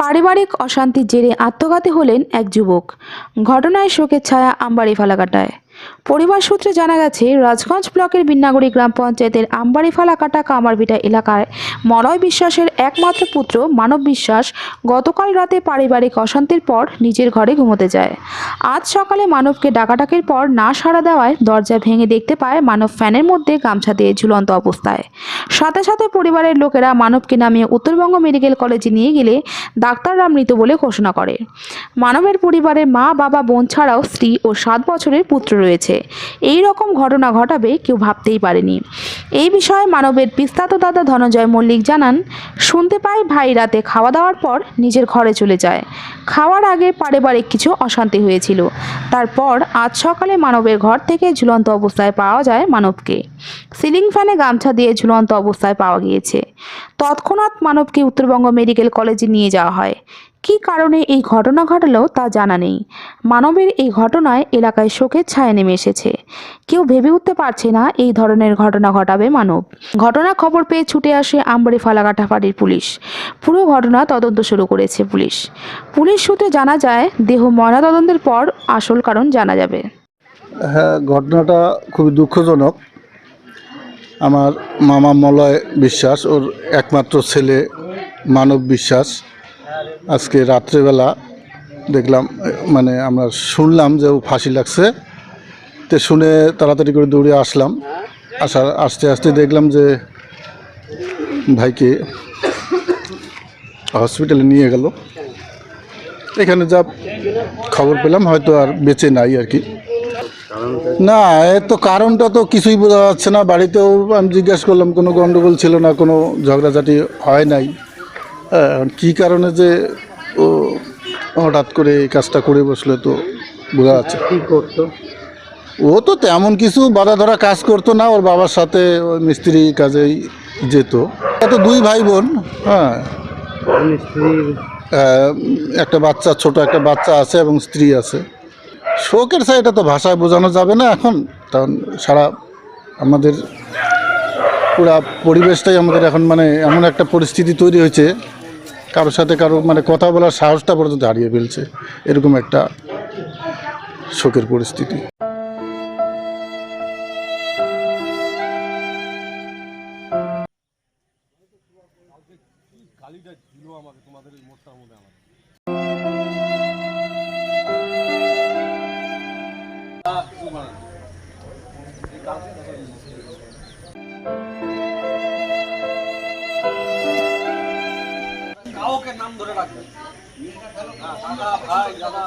পারিবারিক অশান্তির জেরে আত্মঘাতী হলেন এক যুবক। ঘটনায় শোকের ছায়া আমবাড়ি ফালাকাটায় পরিবার সূত্রে জানা গেছে, রাজগঞ্জ ব্লকের বিন্নাগুড়ি গ্রাম পঞ্চায়েতের আমবাড়ি ফালাকাটা কামারভিটা এলাকায় মলয় বিশ্বাসের একমাত্র পুত্র মানব বিশ্বাস গতকাল রাতে পারিবারিক অশান্তির পর নিজের ঘরে ঘুমোতে যায়। আজ সকালে মানবকে ডাকাডাকির পর না সাড়া দেওয়ায় দরজা ভেঙে দেখতে পায় মানব ফ্যানের মধ্যে গামছা দিয়ে ঝুলন্ত অবস্থায়। সাথে সাথে পরিবারের লোকেরা মানবকে নামিয়ে উত্তরবঙ্গ মেডিকেল কলেজে নিয়ে গেলে ডাক্তাররা মৃত বলে ঘোষণা করে। মানবের পরিবারে মা, বাবা, বোন ছাড়াও স্ত্রী ও সাত বছরের পুত্র রয়েছে। এই রকম ঘটনা ঘটাবে কেউ ভাবতেই পারেনি। এই বিষয়ে মানবের পিস্তাতো দাদা ধনঞ্জয় মল্লিক জানান, শুনতে পাই ভাই রাতে খাওয়া দাওয়ার পর নিজের ঘরে চলে যায়। খাওয়ার আগে পারিবারিক কিছু অশান্তি হয়েছিল। তারপর আজ সকালে মানবের ঘর থেকে ঝুলন্ত অবস্থায় পাওয়া যায় মানবকে। সিলিং ফ্যানে গামছা দিয়ে ঝুলন্ত অবস্থায় পাওয়া গিয়েছে। তৎক্ষণাৎ মানবকে উত্তরবঙ্গ মেডিকেল কলেজে নিয়ে যাওয়া হয়। কি কারণে এই ঘটনা ঘটালো তা জানা নেই। মানবের এই ঘটনায় এলাকায় শোকের ছায়া নেমে এসেছে। কেউ ভেবে উঠতে পারছে না এই ধরনের ঘটনা ঘটাবে মানব। ঘটনা খবর পেয়ে ছুটে আসে আমবাড়ি ফালাকাটা ফাঁড়ির পুলিশ। পুরো ঘটনা তদন্ত শুরু করেছে পুলিশ। পুলিশ সূত্রে জানা যায়, দেহ ময়নাতদন্তের পর আসল কারণ জানা যাবে। হ্যাঁ ঘটনাটা খুবই দুঃখজনক। আমার মামা মলয় বিশ্বাস, ওর একমাত্র ছেলে মানব বিশ্বাস। আজকে রাত্রেবেলা দেখলাম মানে আমরা শুনলাম যে ও ফাঁসি লাগছে। তো শুনে তাড়াতাড়ি করে দৌড়ে আসলাম। আসার, আস্তে আস্তে দেখলাম যে ভাইকে হসপিটালে নিয়ে গেল। এখানে যা খবর পেলাম, হয়তো আর বেঁচে নাই আর কি। না এর তো কারণটা তো কিছুই বোঝা যাচ্ছে না। বাড়িতেও আমি জিজ্ঞাসা করলাম কোনো গন্ডগোল ছিল না কোনো ঝগড়াঝাটি হয় নাই। হ্যাঁ, কী কারণে যে ও হঠাৎ করে এই কাজটা করে বসল তো বোঝা যাচ্ছে কী করতো? ও তো তেমন কিছু বাধা ধরা কাজ করতো না ওর বাবার সাথে ওই মিস্ত্রি কাজেই যেত। এত দুই ভাই বোন হ্যাঁ একটা বাচ্চা ছোট একটা বাচ্চা আছে এবং স্ত্রী আছে। শোকের সাথে এটা তো ভাষায় বোঝানো যাবে না এখন, কারণ সারা আমাদের পুরা পরিবেশটাই আমাদের এখন মানে এমন একটা পরিস্থিতি তৈরি হয়েছে, কারোর সাথে কারও মানে কথা বলার সাহসটা পর্যন্ত হারিয়ে ফেলছে, এরকম একটা শোকের পরিস্থিতি। কাউকে নাম ধরে রাখবেন। হ্যাঁ, দাদা ভাই দাদা